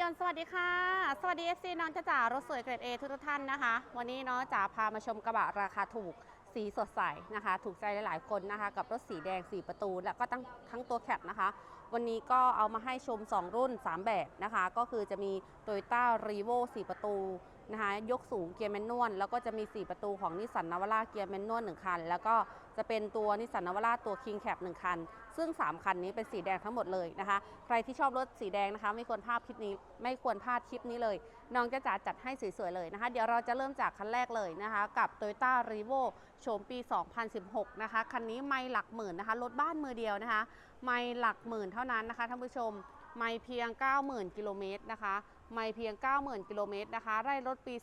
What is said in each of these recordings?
ยนต์สวัสดีค่ะ สวัสดี FC น้องจ๋าจ๋ารถสวยเกรด A ทุกท่านนะคะ วันนี้น้องจ๋าพามาชมกระบะราคาถูกสีสดใสนะคะ ถูกใจหลายๆคนนะคะ กับรถสีแดง 4 ประตู แล้วก็ทั้งทั้งตัวแคปนะคะ วันนี้ก็เอามาให้ชม 2 รุ่น 3 แบบนะคะ ก็คือจะมี Toyota r e v o 4 ประตู นะคะยกสูงเกียร์แมนนวลแล้วก็จะมี 4 ประตูของนิสสันนาวาร่าเกียร์แมนนวล1คัน แล้วก็จะเป็นตัวนิสสันนาวาร่าตัว King Cap 1คัน ซึ่ง 3 คันนี้เป็นสีแดงทั้งหมดเลยนะคะ ใครที่ชอบรถสีแดงนะคะ ไม่ควรพลาดคลิปนี้ไม่ควรพลาดคลิปนี้เลย น้องจะจ๋าจัดให้สวยๆเลยนะคะ เดี๋ยวเราจะเริ่มจากคันแรกเลยนะคะ กับ Toyota r e v o โฉมปี 2016 นะคะคันนี้ไม่หลักหมื่นนะคะรถบ้านมือเดียวนะคะ ไม่หลักหมื่นเท่านั้นนะคะท่านผู้ชมไม่เพียง 90,000กิโลเมตรนะคะ ไม่เพียง 90,000 กิโลเมตรนะคะ ไร่รถปี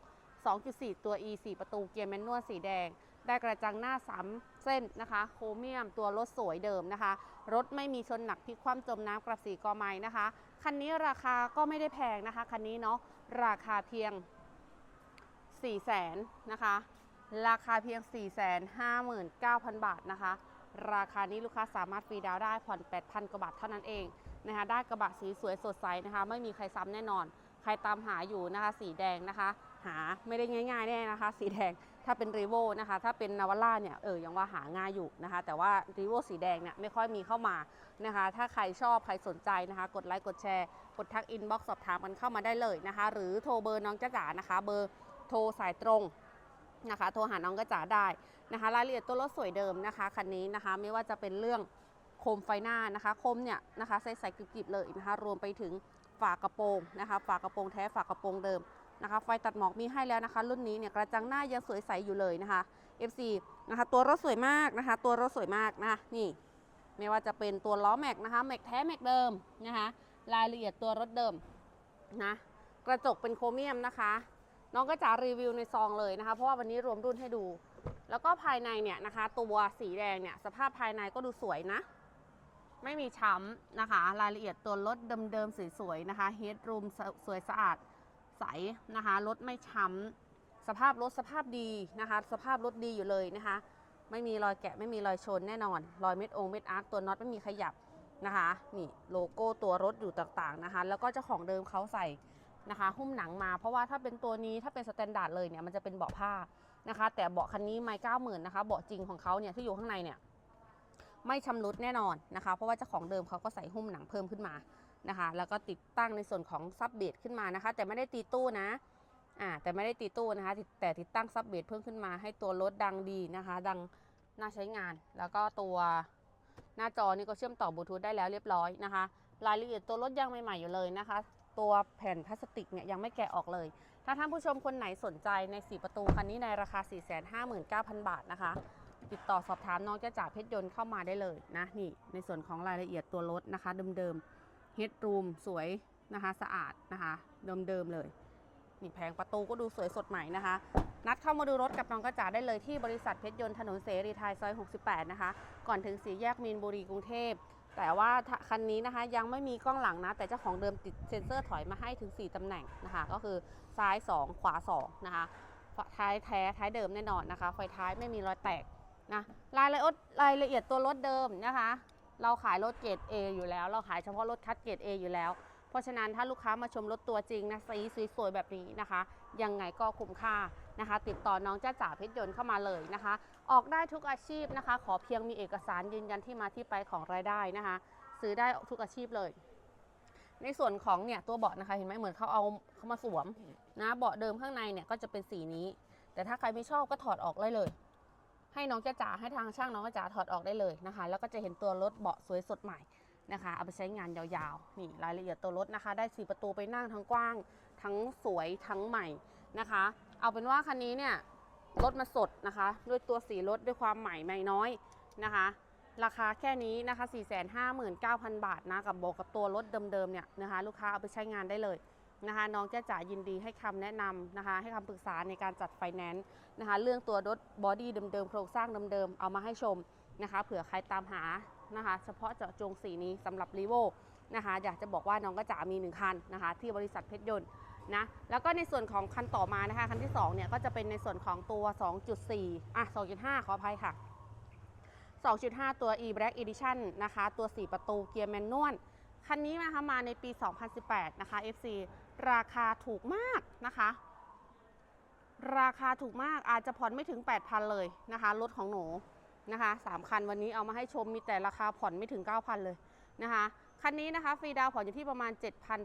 2016 2.4 ตัว E 4 ประตูเกียร์แมนนวลสีแดง ได้กระจังหน้า 3 เส้นนะคะ โครเมียมตัวรถสวยเดิมนะคะ รถไม่มีชนหนักพลิกคว่ำจมน้ำกระสีกอไม้นะคะ คันนี้ราคาก็ไม่ได้แพงนะคะ คันนี้เนาะราคาเพียง 4 0 0แสนนะคะ ราคาเพียง 4 5 9 0 0 0 บาทนะคะ ราคานี้ลูกค้าสามารถฟรีดาวได้ผ่อน 8,000 กว่าบาทเท่านั้นเองนะคะได้กระบะสีสวยสดใสนะคะไม่มีใครซ้ำแน่นอน ใครตามหาอยู่นะคะสีแดงนะคะ หาไม่ได้ง่ายๆแน่นะคะ สีแดงถ้าเป็นรีโวนะคะถ้าเป็นนาวาร่าเนี่ยเออยังว่าหาง่ายอยู่นะคะ แต่ว่ารีโวสีแดงเนี่ยไม่ค่อยมีเข้ามานะคะ ถ้าใครชอบใครสนใจนะคะ กดไลค์กดแชร์ กดทักอินบ็อกซ์สอบถามกันเข้ามาได้เลยนะคะ หรือโทรเบอร์น้องจ้าจ๋านะคะ เบอร์โทรสายตรง นะคะ โทรหาน้องจ้าจ๋าได้นะคะ รายละเอียดตัวรถสวยเดิมนะคะคันนี้นะคะ ไม่ว่าจะเป็นเรื่องโคมไฟหน้านะคะโคมเนี่ยนะคะใสๆกริบๆเลยนะคะ รวมไปถึงฝากระโปรงนะคะ ฝากระโปรงแท้ฝากระโปรงเดิมนะคะ ไฟตัดหมอกมีให้แล้วนะคะ รุ่นนี้เนี่ยกระจังหน้ายังสวยใสอยู่เลยนะคะ FC นะคะ ตัวรถสวยมากนะคะ ตัวรถสวยมากนะะนี่ ไม่ว่าจะเป็นตัวล้อแม็กนะคะแม็กแท้แม็กเดิมนะคะ รายละเอียดตัวรถเดิมนะกระจกเป็นโครเมียมนะคะ น้องก็จะรีวิวในซองเลยนะคะ เพราะว่าวันนี้รวมรุ่นให้ดู แล้วก็ภายในเนี่ยนะคะ ตัวสีแดงเนี่ยสภาพภายในก็ดูสวยนะ ไม่มีช้ำนะคะ รายละเอียดตัวรถเดิมๆสวยๆนะคะเฮดรูมสวยสะอาดใสนะคะรถไม่ช้ำสภาพรถสภาพดีนะคะ สภาพรถดีอยู่เลยนะคะ ไม่มีรอยแกะไม่มีรอยชนแน่นอน รอยเม็ดองเม็ดอาร์คตัวน็อตไม่มีขยับนะคะ นี่โลโก้ตัวรถอยู่ต่างๆนะคะ แล้วก็เจ้าของเดิมเขาใส่ นะคะ หุ้มหนังมาเพราะว่าถ้าเป็นตัวนี้ถ้าเป็นสแตนดาร์ดเลยเนี่ยมันจะเป็นเบาะผ้านะคะ แต่เบาะคันนี้ไม่เก้าหมื่นนะคะเบาะจริงของเขาเนี่ยที่อยู่ข้างในเนี่ยไม่ชำรุดแน่นอนนะคะ เพราะว่าเจ้าของเดิมเขาก็ใส่หุ้มหนังเพิ่มขึ้นมานะคะ แล้วก็ติดตั้งในส่วนของซับเบสขึ้นมานะคะ แต่ไม่ได้ตีตู้นะอ่าแต่ไม่ได้ตีตู้นะคะแต่ติดตั้งซับเบสเพิ่มขึ้นมาให้ตัวรถดังดีนะคะ ดังน่าใช้งาน แล้วก็ตัวหน้าจอนี่ก็เชื่อมต่อบลูทูธได้แล้วเรียบร้อยนะคะ รายละเอียดตัวรถยังใหม่ๆอยู่เลยนะคะ ตัวแผ่นพลาสติกเนี่ยยังไม่แกะออกเลย ถ้าท่านผู้ชมคนไหนสนใจใน 4 ประตูคันนี้ในราคา 459,000 บาทนะคะ ติดต่อสอบถามน้องจ้าจ่าเพชรยนต์เข้ามาได้เลยนะนี่ในส่วนของรายละเอียดตัวรถนะคะ เดิมๆเฮดรูมสวยนะคะสะอาดนะคะเดิมๆเลยนี่แผงประตูก็ดูสวยสดใหม่นะคะ นัดเข้ามาดูรถกับน้องกระจ๋าได้เลยที่บริษัทเพชรยนต์ถนนเสรีไทยซอย 68 นะคะ ก่อนถึงสี่แยกมีนบุรีกรุงเทพ แต่ว่าคันนี้นะคะยังไม่มีกล้องหลังนะ แต่เจ้าของเดิมติดเซ็นเซอร์ถอยมาให้ถึง 4ตำแหน่งนะคะ ก็คือซ้าย 2 ขวา 2 นะคะท้ายแท้ท้ายเดิมแน่นอนนะคะ ไฟท้ายไม่มีรอยแตกนะรายละเอียดรายละเอียดตัวรถเดิมนะคะ เราขายรถเกรด A อยู่แล้ว เราขายเฉพาะรถคัดเกรด A อยู่แล้ว เพราะฉะนั้นถ้าลูกค้ามาชมรถตัวจริงนะสีสวยๆแบบนี้นะคะ ยังไงก็คุ้มค่านะคะ ติดต่อน้องจ้าจ๋าเพชรยนต์เข้ามาเลยนะคะ ออกได้ทุกอาชีพนะคะ ขอเพียงมีเอกสารยืนยันที่มาที่ไปของรายได้นะคะ ซื้อได้ทุกอาชีพเลย ในส่วนของเนี่ยตัวเบาะนะคะเห็นไหมเหมือนเขาเอาเขามาสวมนะเบาะเดิมข้างในเนี่ยก็จะเป็นสีนี้ แต่ถ้าใครไม่ชอบก็ถอดออกได้เลย ให้น้องจ้าจ๋าให้ทางช่างน้องจ้าจ๋าถอดออกได้เลยนะคะ แล้วก็จะเห็นตัวรถเบาะสวยสดใหม่นะคะเอาไปใช้งานยาวๆ นี่รายละเอียดตัวรถนะคะ ได้สีประตูไปนั่งทั้งกว้าง ทั้งสวยทั้งใหม่นะคะ เอาเป็นว่าคันนี้เนี่ย รถมาสดนะคะ ด้วยตัวสีรถด้วยความใหม่ไม่น้อยนะคะ ราคาแค่นี้นะคะ 459,000 บาทนะกับโบวกกับตัวรถเดิมๆเนี่ยนะคะ ลูกค้าเอาไปใช้งานได้เลยนะคะน้องแจ้จ๋ายินดีให้คำแนะนำนะคะ ให้คำปรึกษาในการจัดไฟแนนซ์นะคะ เรื่องตัวรถบอดี้เดิมๆโครงสร้างเดิมๆเอามาให้ชมนะคะ เผื่อใครตามหานะคะ เฉพาะเจาะจงสีนี้สำหรับรีโวนะคะ อยากจะบอกว่าน้องก็จ๋ามีหนึ่งคันนะคะ ที่บริษัทเพชรยนต์ นะแล้วก็ในส่วนของคันต่อมานะคะคันที่สองเนี่ยก็จะเป็นในส่วนของตัว 2.4อะ2.5 ขออภัยค่ะ 2.5 ตัว e black edition นะคะ ตัว 4 ประตูเกียร์แมนนวลคันนี้นะคะมาในปี 2018 นะคะ FC ราคาถูกมากนะคะ ราคาถูกมากอาจจะผ่อนไม่ถึง 8,000 เลยนะคะรถของหนูนะคะสามคันวันนี้เอามาให้ชมมีแต่ราคาผ่อนไม่ถึง 9,000 เลยนะคะ คันนี้นะคะฟรีดาวผ่อนอยู่ที่ประมาณ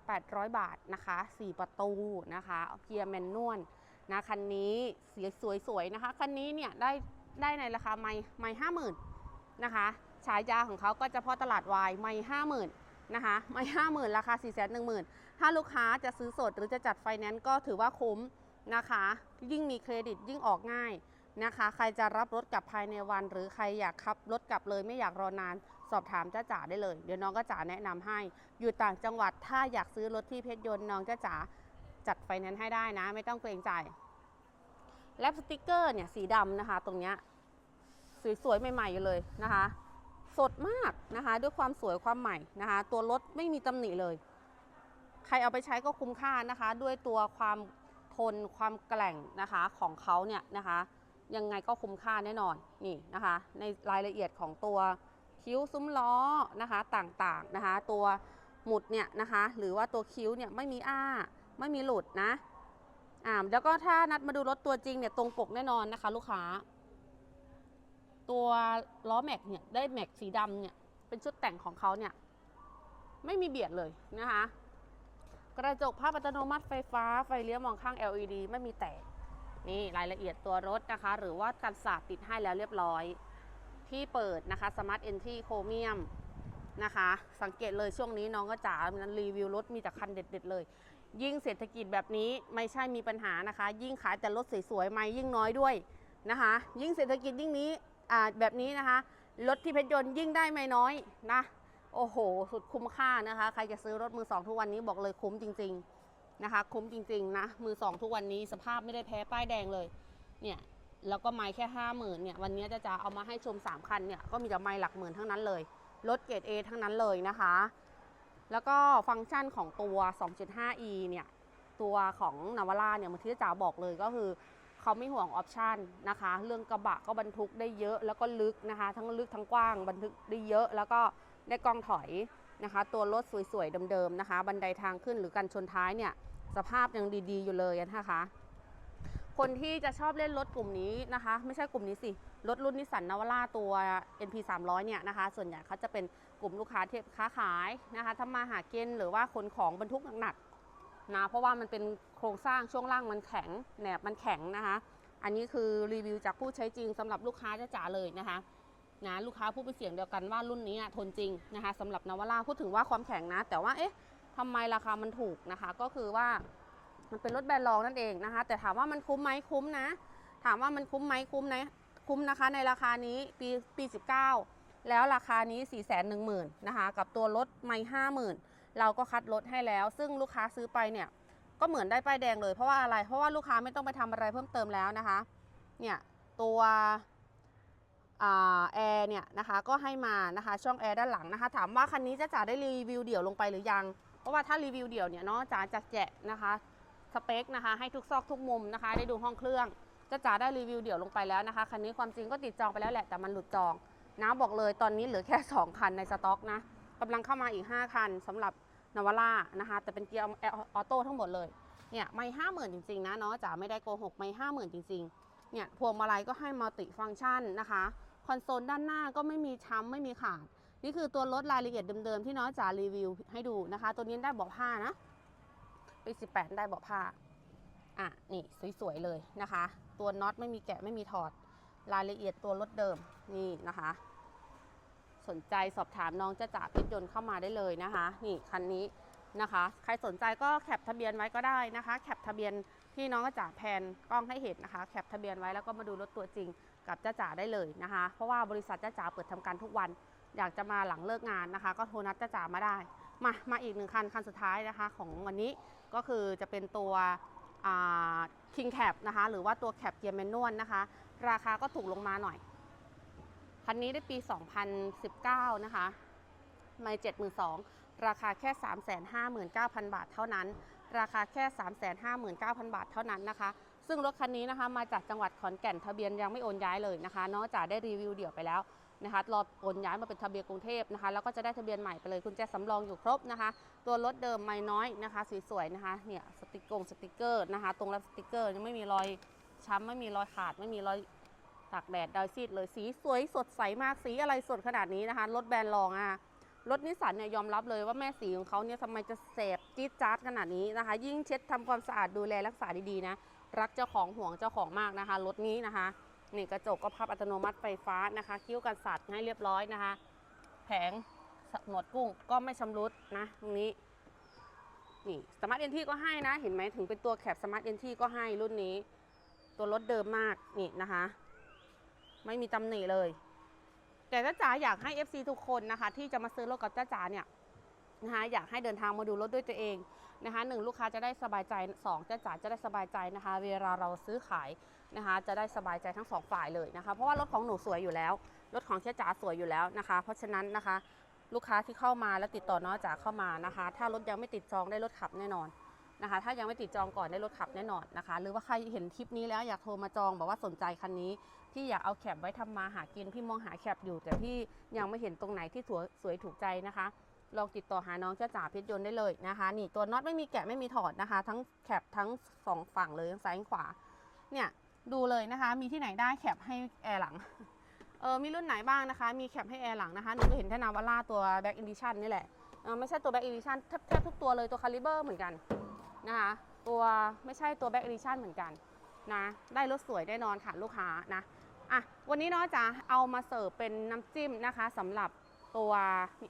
7,800 บาทนะคะ 4 ประตูนะคะเกียร์แมนนวลนะคันนี้เสียสวยๆนะคะ คันนี้เนี่ยได้ได้ในราคาไม่ไม่ห้าหมื่นนะคะฉายาของเขาก็จะพาะตลาดวายไม่ห้าหมื่นนะคะไม่ห้าหมื่นราคา4ี่แสนหนึ่งหมื่นถ้าลูกค้าจะซื้อสดหรือจะจัดไฟแนนซ์ก็ถือว่าคุ้มนะคะ ยิ่งมีเครดิตยิ่งออกง่ายนะคะ ใครจะรับรถกลับภายในวัน หรือใครอยากขับรถกลับเลยไม่อยากรอนาน สอบถามจ้าจ๋าได้เลย เดี๋ยวน้องก็จ๋าแนะนำให้ อยู่ต่างจังหวัดถ้าอยากซื้อรถที่เพชรยนต์น้องจ้าจ๋าจัดไฟแนนซ์ให้ได้นะ ไม่ต้องเกรงใจแลปสติกเกอร์เนี่ยสีดำนะคะ ตรงเนี้ยสวยๆใหม่ๆอยู่เลยนะคะ สดมากนะคะ ด้วยความสวยความใหม่นะคะ ตัวรถไม่มีตำหนิเลย ใครเอาไปใช้ก็คุ้มค่านะคะ ด้วยตัวความทนความแกร่งนะคะของเขาเนี่ยนะคะ ยังไงก็คุ้มค่าแน่นอนนี่นะคะ ในรายละเอียดของตัว คิ้วซุ้มล้อนะคะต่างๆนะคะ ตัวหมุดเนี่ยนะคะ หรือว่าตัวคิ้วเนี่ยไม่มีอ้า ไม่มีหลุดนะอ่าแล้วก็ถ้านัดมาดูรถตัวจริงเนี่ยตรงปกแน่นอนนะคะ ลูกค้า ตัวล้อแม็กเนี่ยได้แม็กสีดำเนี่ยเป็นชุดแต่งของเขาเนี่ยไม่มีเบียดเลยนะคะ กระจกภาพอัตโนมัติไฟฟ้าไฟเลี้ยวมองข้าง LED ไม่มีแตกนี่รายละเอียดตัวรถนะคะ หรือว่ากันสาดติดให้แล้วเรียบร้อย ที่เปิดนะคะ Smart Entry Chromium นะคะ สังเกตเลยช่วงนี้น้องก็จ๋ามันรีวิวรถมีแต่คันเด็ด ๆ เลย ยิ่งเศรษฐกิจแบบนี้ไม่ใช่มีปัญหานะคะ ยิ่งขายแต่รถสวยๆไม่ยิ่งน้อยด้วยนะคะ ยิ่งเศรษฐกิจยิ่งนี้แบบนี้นะคะรถที่เพชรยนต์ยิ่งได้ไม่น้อยนะโอ้โห สุดคุ้มค่านะคะ ใครจะซื้อรถมือสองทุกวันนี้บอกเลยคุ้มจริง ๆนะคะ คุ้มจริง ๆ นะ มือสองทุกวันนี้สภาพไม่ได้แพ้ป้ายแดงเลย เนี่ย แล้วก็ไม้แค่ห้าหมื่นเนี่ยวันนี้จะจะเอามาให้ชม3คันเนี่ยก็มีแต่ไม้หลักหมื่นทั้งนั้นเลยรถเกรด A ทั้งนั้นเลยนะคะ แล้วก็ฟังก์ชันของตัว 2.5e เนี่ยตัวของนาวาร่าเนี่ยเมือนที่จ๋าบอกเลยก็คือเขาไม่ห่วงออปชันนะคะ เรื่องกระบะก็บรรทุกได้เยอะแล้วก็ลึกนะคะ ทั้งลึกทั้งกว้างบรรทุกได้เยอะแล้วก็ได้กองถอยนะคะ ตัวรถสวยๆเดิมๆนะคะ บันไดทางขึ้นหรือกันชนท้ายเนี่ยสภาพยังดีๆอยู่เลยนะคะ คนที่จะชอบเล่นรถกลุ่มนี้นะคะ ไม่ใช่กลุ่มนี้สิ รถรุ่นนิสสันนาวาร่าตัว NP 300เนี่ยนะคะ ส่วนใหญ่เขาจะเป็นกลุ่มลูกค้าที่ค้าขายนะคะทำมาหากินหรือว่าขนของบรรทุกหนักๆนะเพราะว่ามันเป็นโครงสร้างช่วงล่างมันแข็งแหนบมันแข็งนะคะ อันนี้คือรีวิวจากผู้ใช้จริงสำหรับลูกค้าจ๋าเลยนะคะนะลูกค้าพูดเป็นเสียงเดียวกันว่ารุ่นนี้ทนจริงนะคะสำหรับนาวาร่าพูดถึงว่าความแข็งนะ แต่ว่าเอ๊ะทำไมราคามันถูกนะคะ ก็คือว่า มันเป็นรถแบรนด์รองนั่นเองนะคะ แต่ถามว่ามันคุ้มไหมคุ้มนะ ถามว่ามันคุ้มไหมคุ้มนะคุ้มนะคะในราคานี้ปีปี 19 แล้วราคานี้ 4 1 0 0 0 0นะคะกับตัวรถไม่ห้าหมื่นเราก็คัดรถให้แล้ว ซึ่งลูกค้าซื้อไปเนี่ยก็เหมือนได้ป้ายแดงเลยเพราะว่าอะไรเพราะว่าลูกค้าไม่ต้องไปทำอะไรเพิ่มเติมแล้วนะคะเนี่ยตัวแอร์เนี่ยนะคะก็ให้มานะคะช่องแอร์ด้านหลังนะคะถามว่าคันนี้จะจ๋าได้รีวิวเดี่ยวลงไปหรือยัง เพราะว่าถ้ารีวิวเดี่ยวเนี่ยเนาะจ๋าจะแจกนะคะ สเปคนะคะ ให้ทุกซอกทุกมุมนะคะ ได้ดูห้องเครื่องจะจ๋าได้รีวิวเดี่ยวลงไปแล้วนะคะ คันนี้ความจริงก็ติดจองไปแล้วแหละ แต่มันหลุดจองนะบอกเลยตอนนี้เหลือแค่ 2 คันในสต็อกนะกำลังเข้ามาอีก 5 คันสำหรับนวาร่านะคะ แต่เป็นเกียร์ออโต้ทั้งหมดเลยเนี่ยไม่ห้าหมื่นจริงๆนะเนาะจ๋าไม่ได้โกหกไม่ห้าหมื่นจริงๆเนี่ยพวงมาลัยก็ให้มัลติฟังก์ชันนะคะคอนโซลด้านหน้าก็ไม่มีช้ำไม่มีขาดนี่คือตัวรถรายละเอียดเดิมๆที่น้อยจ๋ารีวิวให้ดูนะคะ ตัวนี้ได้บาะผ้านะ ปี 18 ได้เบาะผ้า อะ นี่สวย ๆ เลยนะคะ ตัวน็อตไม่มีแกะไม่มีถอด รายละเอียดตัวรถเดิมนี่นะคะ สนใจสอบถามน้องจะจ่าพชรยนต์เข้ามาได้เลยนะคะ นี่คันนี้นะคะ ใครสนใจก็แคปทะเบียนไว้ก็ได้นะคะ แคปทะเบียนที่น้องก็จ่าแพนกล้องให้เห็นนะคะ แคปทะเบียนไว้แล้วก็มาดูรถตัวจริงกับจ้าจ๋าได้เลยนะคะ เพราะว่าบริษัทจ้าจ๋าเปิดทำการทุกวัน อยากจะมาหลังเลิกงานนะคะ ก็โทรนัดจ้าจ๋ามาได้ มามาอีกหนึ่งคันคันสุดท้ายนะคะของวันนี้ก็คือจะเป็นตัวคิงแคปนะคะหรือว่าตัวแคปเกียร์แมนนวลนะคะ ราคาก็ถูกลงมาหน่อย คันนี้ได้ปี 2019 นะคะไม่72,000 ราคาแค่ 359,000 บาทเท่านั้น ราคาแค่ 359,000 บาทเท่านั้นนะคะ ซึ่งรถคันนี้นะคะมาจากจังหวัดขอนแก่นทะเบียนยังไม่โอนย้ายเลยนะคะนอกจากได้รีวิวเดี่ยวไปแล้ว นะคะรอโอนย้ายมาเป็นทะเบียนกรุงเทพนะคะ แล้วก็จะได้ทะเบียนใหม่ไปเลยกุญแจสำรองอยู่ครบนะคะ ตัวรถเดิมไม่น้อยนะคะ สวยๆนะคะ เนี่ยสติกกงสติกเกอร์นะคะ ตรงรับสติกเกอร์ยังไม่มีรอยช้ำไม่มีรอยขาดไม่มีรอยตากแดดดอยซีดเลยสีสวยสดใสมากสีอะไรสดขนาดนี้นะคะ รถแบรนด์รองอะรถนิสสันเนี่ยยอมรับเลยว่าแม่สีของเขาเนี่ยทำไมจะแสบจี๊ดจ๊าดขนาดนี้นะคะ ยิ่งเช็ดทำความสะอาดดูแลรักษาดีๆนะ รักเจ้าของห่วงเจ้าของมากนะคะ รถนี้นะคะ นี่กระจกก็พับอัตโนมัติไฟฟ้านะคะ คิ้วกันสัตว์ให้เรียบร้อยนะคะ แผงหนวดกุ้งก็ไม่ชำรุดนะตรงนี้นี่สมาร์ทเอนทีก็ให้นะ เห็นไหมถึงเป็นตัวแคปสมาร์ทเอนทีก็ให้รุ่นนี้ ตัวรถเดิมมากนี่นะคะ ไม่มีตำหนิเลย แต่จ้าจ๋าอยากให้ FC ทุกคนนะคะ ที่จะมาซื้อรถกับจ้าจ๋าเนี่ยนะคะอยากให้เดินทางมาดูรถด้วยตัวเองนะคะหนึ่งลูกค้าจะได้สบายใจสองจ้าจ๋าจะได้สบายใจนะคะ เวลาเราซื้อขาย นะคะ จะได้สบายใจทั้งสองฝ่ายเลยนะคะ เพราะว่ารถของหนูสวยอยู่แล้ว รถของจ้าจ๋าสวยอยู่แล้วนะคะ เพราะฉะนั้นนะคะ ลูกค้าที่เข้ามาแล้วติดต่อน้องจ๋าเข้ามานะคะ ถ้ารถยังไม่ติดจองได้รถขับแน่นอนนะคะ ถ้ายังไม่ติดจองก่อนได้รถขับแน่นอนนะคะ หรือว่าใครเห็นคลิปนี้แล้วอยากโทรมาจองบอกว่าสนใจคันนี้พี่อยากเอาแคปไว้ทำมาหากินพี่มองหาแคปอยู่ แต่พี่ยังไม่เห็นตรงไหนที่สวยสวยถูกใจนะคะลองติดต่อหาน้องเจ้าจ๋าเพชรยนต์ได้เลยนะคะ นี่ตัวน็อตไม่มีแกะไม่มีถอดนะคะ ทั้งแคปทั้งสองฝั่งเลยทั้งซ้ายทั้งขวา เนี่ย ดูเลยนะคะ มีที่ไหนได้แคปให้แอร์หลัง เออมีรุ่นไหนบ้างนะคะ มีแคปให้แอร์หลังนะคะ หนูก็เห็นแค่นาวาร่าตัวแบ็กอินดิชันนี่แหละเออไม่ใช่ตัวแบ็กอินดิชันแทบแทบทุกตัวเลยตัวคาลิเบอร์เหมือนกันนะคะ ตัวไม่ใช่ตัวแบ็กอินดิชันเหมือนกันนะ ได้รถสวยแน่นอนค่ะลูกค้านะ อะ วันนี้เนาะจะเอามาเสิร์ฟเป็นน้ำจิ้มนะคะสำหรับตัว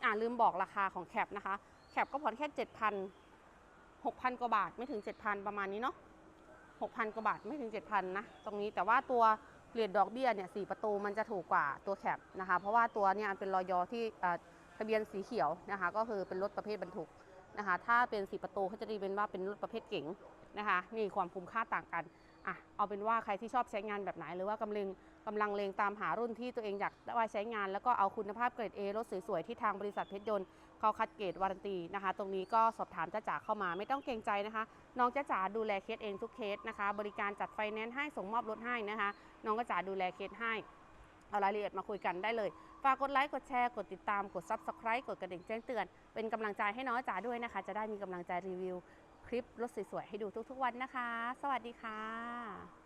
อ่าลืมบอกราคาของแคปนะคะ แคปก็ผ่อนแค่ 7,000 6,000 กว่าบาทไม่ถึง 7,000 ประมาณนี้เนาะ 6,000 กว่าบาทไม่ถึง 7,000 นะ ตรงนี้แต่ว่าตัวเปลี่ยนดอกเบี้ยเนี่ยสประตูมันจะถูกกว่าตัวแคปนะคะ เพราะว่าตัวเนี่ยเป็นรอยอที่ทะเบียนสีเขียวนะคะ ก็คือเป็นรถประเภทบรรทุกนะคะ ถ้าเป็นสีประตูเขาจะตีเป็นว่าเป็นรถประเภทเก๋งนะคะนี่ความคุ้มค่าต่างกันอะเอาเป็นว่าใครที่ชอบใช้งานแบบไหน หรือว่ากำลังกำลังเลงตามหารุ่นที่ตัวเองอยากได้ใช้งาน แล้วก็เอาคุณภาพเกรด A รถสวยๆที่ทางบริษัทเพชรยนต์ เขาคัดเกรดวารันตีนะคะ ตรงนี้ก็สอบถามจ้าจ๋าเข้ามาไม่ต้องเกรงใจนะคะ น้องจ้าจ๋าดูแลเคสเองทุกเคสนะคะ บริการจัดไฟแนนซ์ให้ส่งมอบรถให้นะคะ น้องจ้าจ๋าดูแลเคสให้เอารายละเอียดมาคุยกันได้เลย ฝากกดไลค์ กดแชร์ กดติดตาม กด Subscribe กดกระดิ่งแจ้งเตือน เป็นกำลังใจให้น้องจ๋าด้วยนะคะ จะได้มีกำลังใจรีวิว คลิปรถสวยๆให้ดูทุกๆวันนะคะ สวัสดีค่ะ